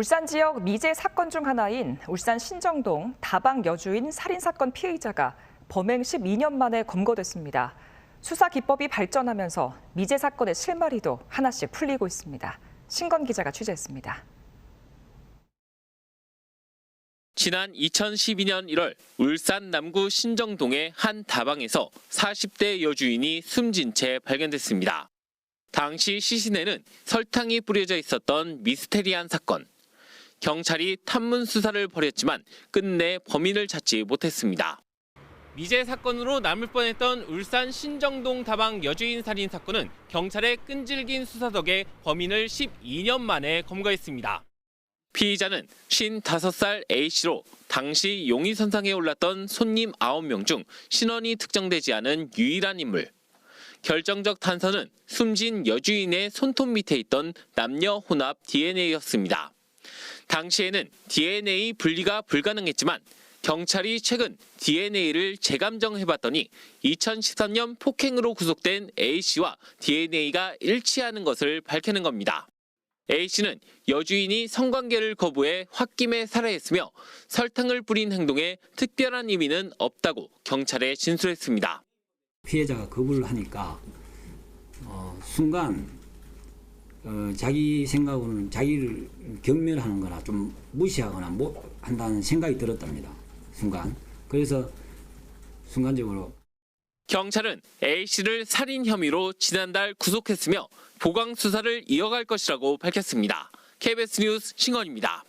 울산 지역 미제 사건 중 하나인 울산 신정동 다방 여주인 살인 사건 피해자가 범행 12년 만에 검거됐습니다. 수사 기법이 발전하면서 미제 사건의 실마리도 하나씩 풀리고 있습니다. 신건 기자가 취재했습니다. 지난 2012년 1월 울산 남구 신정동의 한 다방에서 40대 여주인이 숨진 채 발견됐습니다. 당시 시신에는 설탕이 뿌려져 있었던 미스테리한 사건. 경찰이 탐문 수사를 벌였지만 끝내 범인을 찾지 못했습니다. 미제 사건으로 남을 뻔했던 울산 신정동 다방 여주인 살인 사건은 경찰의 끈질긴 수사 덕에 범인을 12년 만에 검거했습니다. 피의자는 55살 A씨로 당시 용의선상에 올랐던 손님 9명 중 신원이 특정되지 않은 유일한 인물. 결정적 단서는 숨진 여주인의 손톱 밑에 있던 남녀 혼합 DNA였습니다. 당시에는 DNA 분리가 불가능했지만 경찰이 최근 DNA를 재감정해봤더니 2013년 폭행으로 구속된 A씨와 DNA가 일치하는 것을 밝히는 겁니다. A씨는 여주인이 성관계를 거부해 홧김에 살해했으며 설탕을 뿌린 행동에 특별한 의미는 없다고 경찰에 진술했습니다. 피해자가 거부를 하니까 어, 순간 어, 자기 생각으로는 자기를 경멸하는 거나 좀 무시하거나 못 한다는 생각이 들었답니다. 순간. 그래서 순간적으로 경찰은 A씨를 살인 혐의로 지난달 구속했으며 보강 수사를 이어갈 것이라고 밝혔습니다. KBS 뉴스 신건입니다.